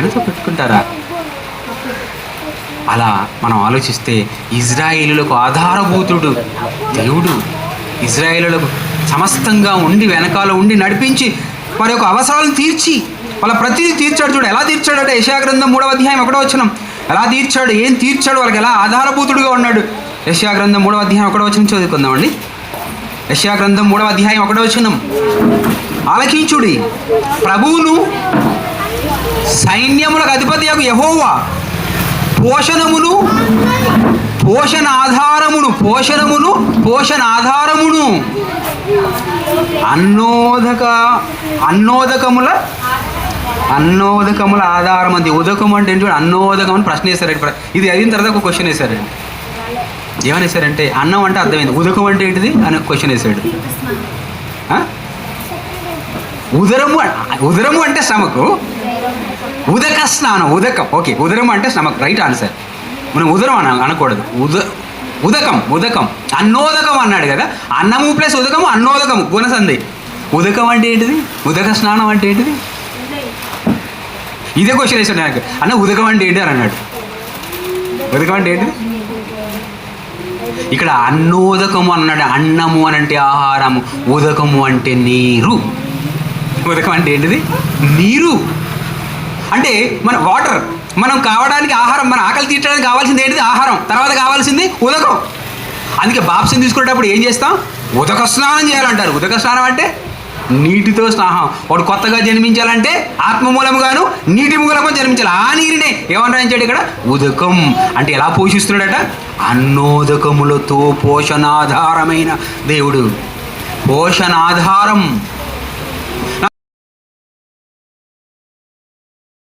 ఆయనతో పెట్టుకుంటారా? అలా మనం ఆలోచిస్తే ఇజ్రాయిలులకు ఆధారభూతుడు దేవుడు. ఇజ్రాయిలులకు సమస్తంగా ఉండి వెనకాల ఉండి నడిపించి వారి యొక్క అవసరాలను తీర్చి వాళ్ళ ప్రతిదీ తీర్చాడు చూడు. ఎలా తీర్చాడంటే యశాగ్రంథం మూడవ అధ్యాయం ఒకటో వచ్చిన ఎలా తీర్చాడు ఏం తీర్చాడు వాళ్ళకి ఎలా ఆధారభూతుడుగా ఉన్నాడు. యశాగ్రంథం మూడవ అధ్యాయం ఒకటో వచ్చిన చదువుకుందామండి యశాగ్రంథం మూడవ అధ్యాయం ఒకటో వచ్చినం ఆలకించుడి. ప్రభువును సైన్యములకు అధిపతి యహోవా. పోషణమును పోషణ ఆధారమును పోషణమును పోషణ ఆధారమును అన్నోదక అన్నోదకముల అన్నోదకముల ఆధారం అంది. ఉదకం అంటే ఏంటి? అన్నోదకం అని ప్రశ్న వేశారండి ఇది అయిన తర్వాత ఒక క్వశ్చన్ వేశారండి ఏమని వేశారంటే అన్నం అంటే అర్థమైంది. ఉదకం అంటే ఏంటిది? అని క్వశ్చన్ వేశాడు. ఉదరము ఉదరము అంటే శ్రమకు ఉదక స్నానం ఉదకం. ఓకే ఉదరం అంటే స్టమక్ రైట్ ఆన్సర్. మనం ఉదరం అన అనకూడదు. ఉద ఉదకం ఉదకం. అన్నోదకం అన్నాడు కదా అన్నము ప్లస్ ఉదకము అన్నోదకము గుణసంధి. ఉదకం అంటే ఏంటిది? ఉదక స్నానం అంటే ఏంటిది? ఇదే క్వశ్చన్ వేసాడు నాకు. అన్న ఉదకం అంటే ఏంటి అని అన్నాడు. ఉదకం అంటే ఏంటిది? ఇక్కడ అన్నోదకము అన్నాడు. అన్నము అని అంటే ఆహారము. ఉదకము అంటే నీరు. ఉదకం అంటే ఏంటిది? నీరు. అంటే మన వాటర్ మనం కావడానికి ఆహారం మన ఆకలి తీర్చడానికి కావాల్సింది ఏంటిది? ఆహారం. తర్వాత కావాల్సింది ఉదకం. అందుకే బాప్సం తీసుకునేటప్పుడు ఏం చేస్తాం? ఉదక స్నానం చేయాలంటారు. ఉదక స్నానం అంటే నీటితో స్నానం. వాడు కొత్తగా జన్మించాలంటే ఆత్మ మూలముగాను నీటి మూలము జన్మించాలి. ఆ నీరునే ఏమన్నా రాయించాడు ఇక్కడ? ఉదకం. అంటే ఎలా పోషిస్తున్నాడట? అన్నోదకములతో పోషణాధారమైన దేవుడు. పోషణాధారం.